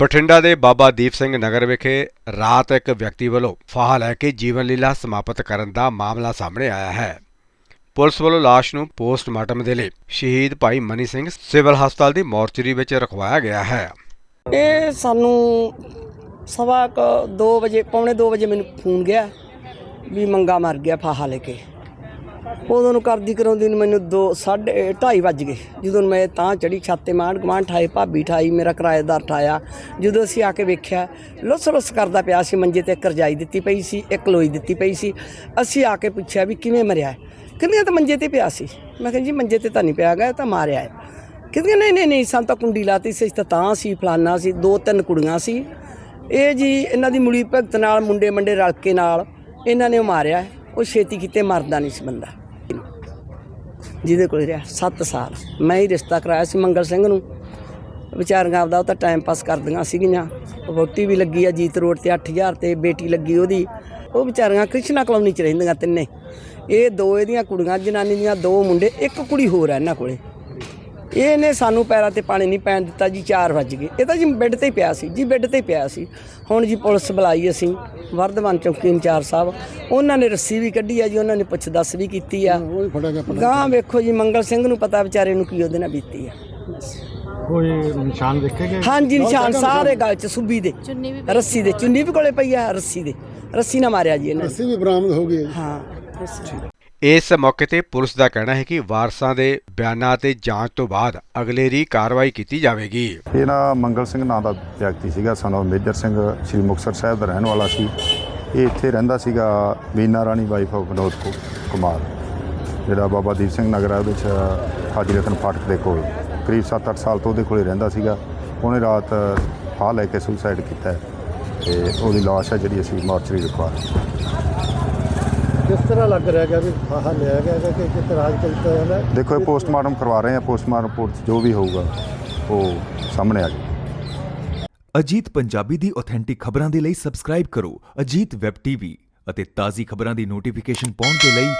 ਬਠਿੰਡਾ ਦੇ ਬਾਬਾ ਦੀਪ ਸਿੰਘ ਨਗਰ ਵਿਖੇ ਰਾਤ ਇੱਕ ਵਿਅਕਤੀ ਵੱਲੋਂ ਫਾਹਾ ਲੈ ਕੇ ਜੀਵਨ ਲੀਲਾ ਸਮਾਪਤ ਕਰਨ ਦਾ ਮਾਮਲਾ ਸਾਹਮਣੇ ਆਇਆ ਹੈ। ਪੁਲਿਸ ਵੱਲੋਂ ਲਾਸ਼ ਨੂੰ ਪੋਸਟਮਾਰਟਮ ਦੇ ਲਈ ਸ਼ਹੀਦ ਭਾਈ ਮਨੀ ਸਿੰਘ ਸਿਵਲ ਹਸਪਤਾਲ ਦੀ ਮੋਰਚਰੀ ਵਿੱਚ ਰਖਵਾਇਆ ਗਿਆ ਹੈ। ਇਹ ਸਾਨੂੰ ਸਵਾ ਕੁ 2 ਵਜੇ, ਪੌਣੇ 2 ਵਜੇ ਮੈਨੂੰ ਫੋਨ ਗਿਆ ਵੀ ਮੰਗਾ ਮਰ ਗਿਆ ਫਾਹਾ ਲੈ ਕੇ। ਉਦੋਂ ਨੂੰ ਕਰਦੀ ਕਰਾਉਂਦੀ ਨੂੰ ਮੈਨੂੰ 2 2:30 ਵੱਜ ਗਏ। ਜਦੋਂ ਮੈਂ ਤਾਂ ਚੜੀ ਛਾਤੇ ਤੇ ਮਾਂਡ ਠਾਏ ਭਾਬੀ ਠਾਈ, ਮੇਰਾ ਕਿਰਾਏਦਾਰ ਠਾਇਆ। ਜਦੋਂ ਅਸੀਂ ਆ ਕੇ ਵੇਖਿਆ, ਲੁੱਸ ਲੁੱਸ ਕਰਦਾ ਪਿਆ ਸੀ, ਮੰਜੇ ਤੇ ਇੱਕ ਰਜਾਈ ਦਿੱਤੀ ਪਈ ਸੀ, ਇੱਕ ਲੋਈ ਦਿੱਤੀ ਪਈ ਸੀ। ਅਸੀਂ ਆ ਕੇ ਪੁੱਛਿਆ ਵੀ ਕਿਵੇਂ ਮਰਿਆ ਕਹਿੰਦੀਆਂ ਤਾਂ ਮੰਜੇ ਤੇ ਪਿਆ ਸੀ। ਮੈਂ ਕਿਹਾ ਜੀ, ਮੰਜੇ ਤੇ ਤਾਂ ਨਹੀਂ ਪਿਆ ਗਿਆ ਤਾਂ ਮਾਰਿਆ ਹੈ। ਕਹਿੰਦੀਆਂ, ਨਹੀਂ ਨਹੀਂ ਨਹੀਂ, ਸਾਨੂੰ ਤਾਂ ਕੁੰਡੀ ਲਾਤੀ ਸੀ, ਅਸੀਂ ਤਾਂ ਤਾਂ ਸੀ, ਫਲਾਨਾ ਸੀ, ਦੋ ਤਿੰਨ ਕੁੜੀਆਂ ਸੀ। ਇਹ ਜੀ, ਇਹਨਾਂ ਦੀ ਮੁੜੀ ਭਗਤ ਨਾਲ ਮੁੰਡੇ ਮੰਡੇ ਰਲ ਕੇ ਨਾਲ, ਇਹਨਾਂ ਨੇ ਉਹ ਮਾਰਿਆ ਉਹ ਛੇਤੀ ਕਿਤੇ ਮਰਦਾ ਨਹੀਂ ਸੀ ਬੰਦਾ। ਜਿਹਦੇ ਕੋਲ ਰਿਹਾ 7 ਸਾਲ। ਮੈਂ ਹੀ ਰਿਸ਼ਤਾ ਕਰਾਇਆ ਸੀ ਮੰਗਲ ਸਿੰਘ ਨੂੰ। ਵਿਚਾਰੀਆਂ ਆਪਦਾ ਉਹ ਤਾਂ ਟਾਈਮ ਪਾਸ ਕਰਦੀਆਂ ਸੀਗੀਆਂ। ਵੋਟੀ ਵੀ ਲੱਗੀ ਆ ਜੀਤ ਰੋਡ ਤੇ 8000 ਤੇ ਬੇਟੀ ਲੱਗੀ ਉਹਦੀ। ਉਹ ਵਿਚਾਰੀਆਂ ਕ੍ਰਿਸ਼ਨਾ ਕਲੋਨੀ ਚ ਰਹਿੰਦੀਆਂ ਤਿੰਨੇ। ਇਹ ਦੋ ਇਹਦੀਆਂ ਕੁੜੀਆਂ, ਜਨਾਨੀ ਦੀਆਂ ਦੋ ਮੁੰਡੇ, ਇੱਕ ਕੁੜੀ ਹੋਰ ਆ ਇਹਨਾਂ ਕੋਲੇ। ਇਹਨੇ ਸਾਨੂੰ ਪੈਰਾਂ ਤੇ ਪਾਣੀ ਨਹੀਂ ਪੈਣ ਦਿੱਤਾ ਜੀ 4 ਵਜ ਗਏ। ਇਹ ਤਾਂ ਜੀ ਬੈੱਡ ਤੇ ਹੀ ਪਿਆ ਸੀ, ਜੀ ਬੈੱਡ ਤੇ ਪਿਆ ਸੀ। ਹੁਣ ਜੀ ਪੁਲਿਸ ਬੁਲਾਈ ਅਸੀਂ। ਵਰਧਮਾਨ ਚੌਕੀ ਇੰਚਾਰਜ ਸਾਹਿਬ ਉਹਨਾਂ ਨੇ ਰੱਸੀ ਵੀ ਕੱਢੀ ਆ ਜੀ ਉਹਨਾਂ ਨੇ ਪੁੱਛ ਦੱਸ ਵੀ ਕੀਤੀ ਆ। ਗਾਂ ਵੇਖੋ ਜੀ ਮੰਗਲ ਸਿੰਘ ਨੂੰ ਪਤਾ ਵਿਚਾਰੇ ਨੂੰ ਕੀ ਉਹਦੇ ਨਾਲ ਬੀਤੀ ਆ। ਕੋਈ ਨਿਸ਼ਾਨ ਦੇਖੇ ਗਏ ਹਾਂਜੀ ਨਿਸ਼ਾਨ ਸਾਰੇ ਗਲ ਚ ਸੁੱਬੀ ਦੇ ਰੱਸੀ ਦੇ ਚੁੰਨੀ ਵੀ ਕੋਲੇ ਪਈ ਆ ਰੱਸੀ ਦੇ। ਰੱਸੀ ਨਾਲ ਮਾਰਿਆ ਜੀ ਇਹਨਾਂ ਨੇ। ਅਸੀਂ ਵੀ ਬਰਾਮਦ ਹੋ ਗਏ ਹਾਂ ਰੱਸੀ। ਇਸ ਮੌਕੇ ਤੇ ਪੁਲਿਸ ਦਾ ਕਹਿਣਾ ਹੈ ਕਿ ਵਾਰਸਾਂ ਦੇ ਬਿਆਨਾਂ ਤੇ ਜਾਂਚ ਤੋਂ ਬਾਅਦ ਅਗਲੇਰੀ ਕਾਰਵਾਈ ਕੀਤੀ ਜਾਵੇਗੀ। ਇਹ ਨਾ ਮੰਗਲ ਸਿੰਘ ਨਾਂ ਦਾ ਵਿਅਕਤੀ ਸੀਗਾ ਸਨੋ ਮੇਜਰ ਸਿੰਘ, ਸ੍ਰੀ ਮੁਕਤਸਰ ਸਾਹਿਬ ਦਾ ਰਹਿਣ ਵਾਲਾ ਸੀ। ਇਹ ਇੱਥੇ ਰਹਿੰਦਾ ਸੀਗਾ ਮੀਨਾ ਰਾਣੀ ਵਾਈਫ ਆਫ ਵਿਨੋਦ ਕੁਮਾਰ, ਜਿਹੜਾ ਬਾਬਾ ਦੀਪ ਸਿੰਘ ਨਗਰ ਹੈ ਉਹਦੇ ਚ ਹਾਜੀ ਰਤਨ ਫਾਟਕ ਦੇ ਕੋਲ। ਕਰੀਬ 7-8 ਸਾਲ ਤੋਂ ਉਹਦੇ ਕੋਲੇ ਰਹਿੰਦਾ ਸੀਗਾ। ਉਹਨੇ ਰਾਤ ਫਾਹ ਲੈ ਕੇ ਸੁਸਾਈਡ ਕੀਤਾ ਹੈ ਤੇ ਉਹਦੀ ਲਾਸ਼ ਹੈ ਜਿਹੜੀ ਅਸੀਂ ਮੋਰਚਰੀ ਰਖਵਾ ਕਿਸ ਤਰ੍ਹਾਂ ਲੱਗ ਰਿਹਾ ਗਿਆ ਵੀ ਫਾਹਾ ਲਿਆ ਗਿਆ ਹੈਗਾ ਕਿ ਕਿਸ ਤਰ੍ਹਾਂ ਅੱਜ ਕੀਤਾ ਜਾਂਦਾ ਹੈ? ਦੇਖੋ ਇਹ ਪੋਸਟਮਾਰਟਮ ਕਰਵਾ ਰਹੇ ਹਾਂ ਪੋਸਟਮਾਰਟਮ ਰਿਪੋਰਟ ਜੋ ਵੀ ਹੋਊਗਾ ਉਹ ਸਾਹਮਣੇ ਆ ਜਾਊਗਾ ਅਜੀਤ ਪੰਜਾਬੀ ਦੀ ਆਥੈਂਟਿਕ ਖਬਰਾਂ ਦੇ ਲਈ ਸਬਸਕ੍ਰਾਈਬ ਕਰੋ ਅਜੀਤ ਵੈਬ ਟੀਵੀ ਅਤੇ ਤਾਜ਼ੀ ਖਬਰਾਂ ਦੀ ਨੋਟੀਫਿਕੇਸ਼ਨ ਪਾਉਣ ਦੇ ਲਈ